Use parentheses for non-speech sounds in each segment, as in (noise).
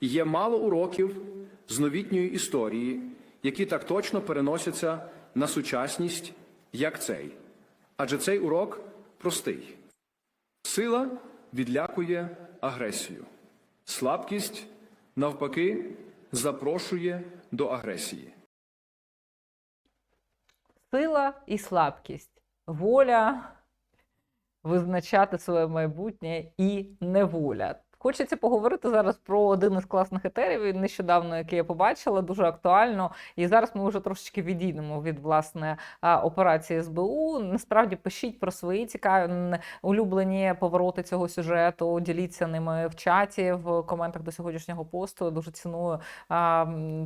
Є мало уроків з новітньої історії, які так точно переносяться на сучасність, як цей. Адже цей урок простий. Сила відлякує агресію. Слабкість, навпаки, запрошує до агресії. Сила і слабкість, воля визначати своє майбутнє і неволя. Хочеться поговорити зараз про один із класних етерів, нещодавно, який я побачила, дуже актуально. І зараз ми вже трошечки відійдемо від власне операції СБУ. Насправді пишіть про свої цікаві улюблені повороти цього сюжету. Діліться ними в чаті, в коментах до сьогоднішнього посту. Дуже ціную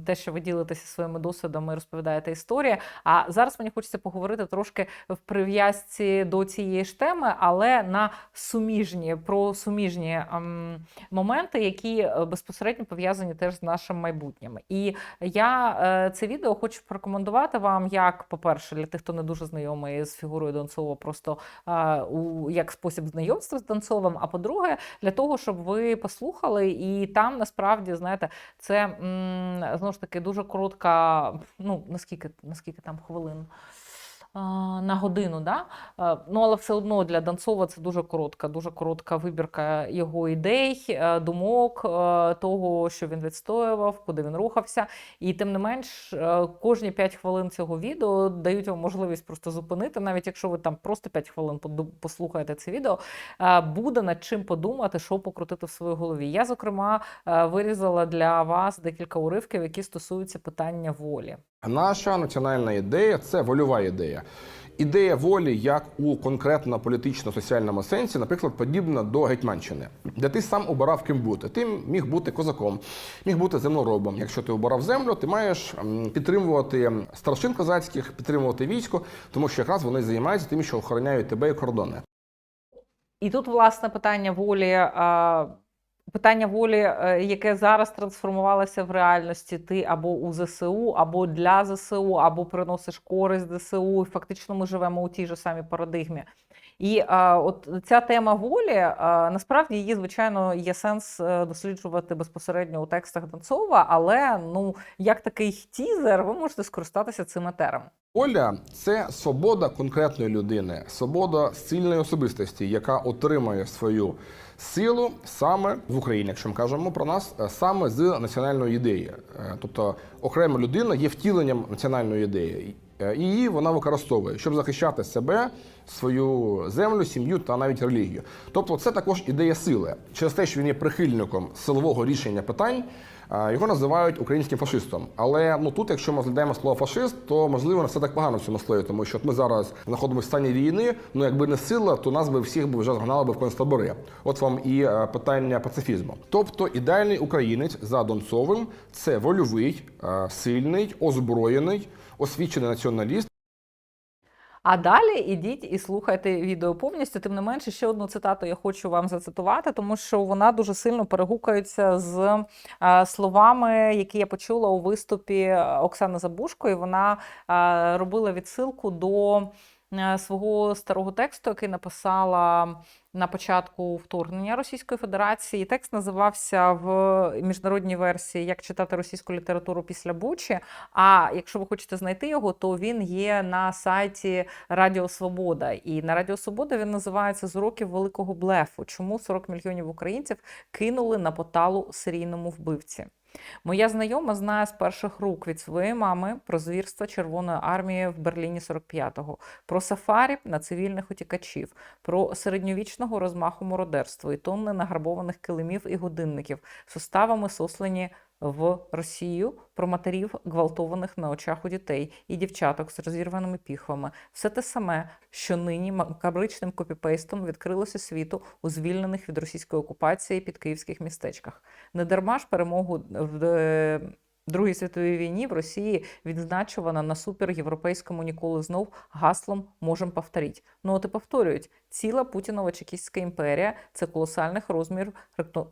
те, що ви ділитеся своїми досвідами розповідаєте історії. А зараз мені хочеться поговорити трошки в прив'язці до цієї ж теми, але на суміжні про суміжні ем, моменти, які е, безпосередньо пов'язані теж з нашим майбутнім. І я е, це відео хочу порекомендувати вам, як, по-перше, для тих, хто не дуже знайомий з фігурою Донцова, просто як спосіб знайомства з Донцовим. А по-друге, для того, щоб ви послухали, і там насправді знаєте, це знову ж таки дуже коротка. Ну наскільки наскільки там хвилин. На годину, да? Ну але все одно для Донцова це дуже коротка, дуже коротка вибірка його ідей, е, думок, е, того, що він відстоював, куди він рухався. І тим не менш, е, кожні 5 хвилин цього відео дають вам можливість просто зупинити, навіть якщо ви там просто 5 хвилин послухаєте це відео, буде над чим подумати, що покрутити в своїй голові. Я, зокрема, вирізала для вас декілька уривків, які стосуються питання волі. Наша національна ідея це вольова ідея. Ідея волі, як у конкретно політично-соціальному сенсі, наприклад, подібна до Гетьманщини, де ти сам обирав ким бути. Ти міг бути козаком, міг бути землеробом. Якщо ти обирав землю, ти маєш підтримувати старшин козацьких, підтримувати військо, тому що якраз вони займаються тим, що охороняють тебе і кордони. І тут, власне, питання волі. а, Питання волі, е, яке зараз трансформувалося в реальності, ти або у ЗСУ, або для ЗСУ, або приносиш користь ЗСУ. Фактично ми живемо у тій же самій парадигмі. І а, от ця тема волі а, насправді її, звичайно, є сенс е, досліджувати безпосередньо у текстах Донцова, але ну як такий тізер, ви можете скористатися цим етером. Воля це свобода конкретної людини, свобода сильної особистості, яка отримує свою силу саме в Україні, якщо ми кажемо про нас, е, саме з національної ідеї. Е, Тобто окрема людина є втіленням національної ідеї. Е, І її вона використовує, щоб захищати себе, свою землю, сім'ю та навіть релігію. Тобто, це також ідея сили. Через те, що він є прихильником силового рішення питань, е, його називають українським фашистом. Але ну тут, якщо ми розглядаємо слово фашист, то можливо не все так погано в цьому слові, тому що ми зараз знаходимося в стані війни. Ну якби не сила, то нас би всіх вже згнали би в концтабори. От вам і е, питання пацифізму. Тобто, ідеальний українець за Донцовим це вольовий, е, сильний, озброєний, освічений націоналіст. А далі ідіть і слухайте відео повністю. Тим не менше, ще одну цитату я хочу вам зацитувати, тому що вона дуже сильно перегукається з е, словами, які я почула у виступі Оксани Забушко. І вона е, робила відсилку до е, свого старого тексту, який написала на початку вторгнення Російської Федерації. Текст називався в міжнародній версії Як читати російську літературу після Бучі. А якщо ви хочете знайти його, то він є на сайті Радіо Свобода. І на Радіо Свобода він називається з уроків великого блефу. Чому 40 мільйонів українців кинули на поталу серійному вбивці? Моя знайома знає з перших рук від своєї мами про звірства Червоної армії в Берліні 45-го, про сафарі на цивільних утікачів, про середньовічного розмаху мародерства і тонни награбованих килимів і годинників, суставами сослені в Росію, про матерів, гвалтованих на очах у дітей і дівчаток з розірваними піхвами. Все те саме, що нині макабричним копіпейстом відкрилося світу у звільнених від російської окупації під київських містечках. Не дарма ж перемогу в е, Другій світовій війні в Росії відзначувана на суперєвропейському ніколи знов гаслом можем повторіть. Ну от і повторюють, ціла Путінова чекістська імперія це колосальних розмірів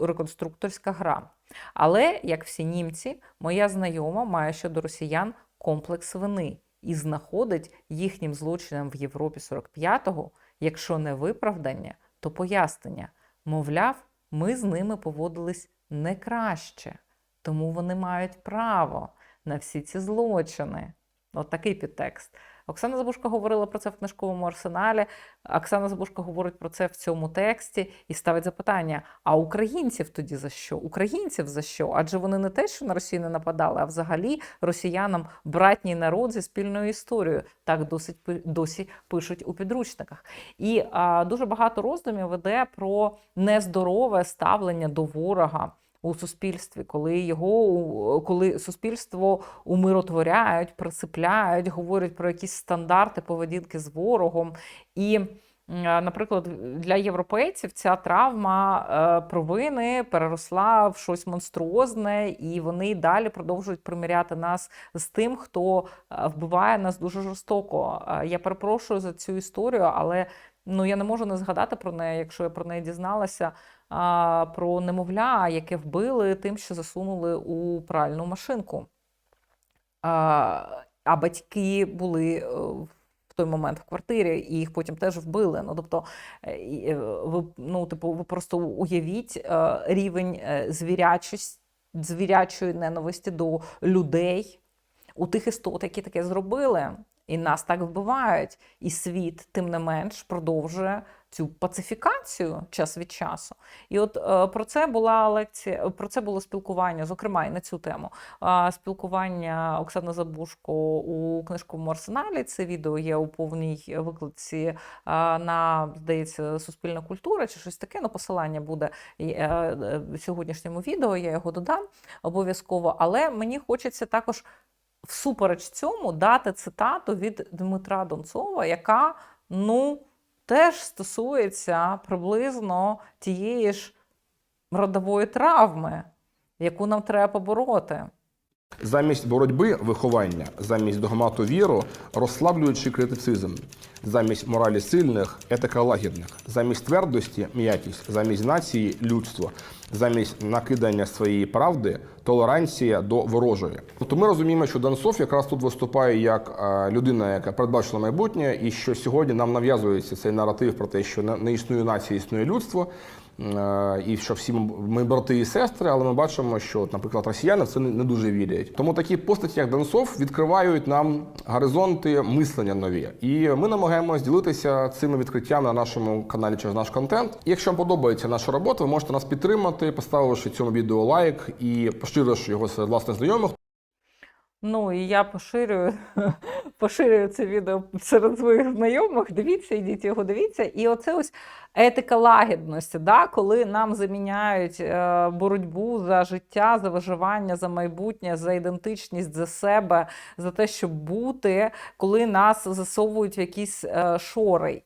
реконструкторська гра. Але, як всі німці, моя знайома має щодо росіян комплекс вини і знаходить їхнім злочинам в Європі 45-го, якщо не виправдання, то пояснення. Мовляв, ми з ними поводились не краще. Тому вони мають право на всі ці злочини. От такий підтекст. Оксана Забушка говорила про це в книжковому арсеналі. Оксана Забушка говорить про це в цьому тексті і ставить запитання: а українців тоді за що? Українців за що? Адже вони не те, що на Росію не нападали, а взагалі росіянам братній народ зі спільною історією. Так досить досі пишуть у підручниках. І а, дуже багато роздумів веде про нездорове ставлення до ворога. У суспільстві, коли його коли суспільство умиротворяють, присипляють, говорять про якісь стандарти поведінки з ворогом. І, наприклад, для європейців ця травма е, провини переросла в щось монструозне, і вони далі продовжують примиряти нас з тим, хто е, вбиває нас дуже жорстоко. Е, Я перепрошую за цю історію, але ну я не можу не згадати про неї, якщо я про неї дізналася. А, про немовля, яке вбили тим, що засунули у пральну машинку. А, а батьки були е, в той момент в квартирі, і їх потім теж вбили. Ну, тобто, е, е, ви, ну, типу, ви просто уявіть рівень звірячої ненависті до людей у тих істот, які таке зробили. І нас так вбивають, і світ, тим не менш, продовжує цю пацифікацію час від часу. І от е, про це була лекція, про це було спілкування, зокрема і на цю тему. Е, спілкування Оксани Забушко у книжковому арсеналі. Це відео є у повній викладці е, на, здається, Суспільна культура чи щось таке. Ну, посилання буде е, е, в сьогоднішньому відео. Я його додам обов'язково. Але мені хочеться також всупереч цьому дати цитату від Дмитра Донцова, яка ну теж стосується приблизно тієї ж родової травми, яку нам треба побороти. Замість боротьби виховання, замість догмату віру, розслаблюючи критицизм, замість моралі сильних етика лагідних, замість твердості м'якість, замість нації людство, замість накидання своєї правди, толеранція до ворожої. Тобто ми розуміємо, що Донцов якраз тут виступає як е, людина, яка передбачила майбутнє, і що сьогодні нам нав'язується цей наратив про те, що не- існує нація, існує людство. Е, і що всі ми- брати і сестри, але ми бачимо, що, наприклад, росіяни в це не дуже вірять. Тому такі постаті, як Донцов, відкривають нам горизонти мислення нові. І ми намагаємося ділитися цими відкриттями на нашому каналі через наш контент. І якщо вам подобається наша робота, ви можете нас підтримати, поставивши цьому відео лайк і поширивши його серед власних знайомих. Ну і я поширюю, (laughs) поширюю це відео серед своїх знайомих. Дивіться, ідіть його, дивіться. І оце ось етика лагідності, да? коли нам заміняють е, боротьбу за життя, за виживання, за майбутнє, за ідентичність, за себе, за те, щоб бути, коли нас засовують в якісь е, шори.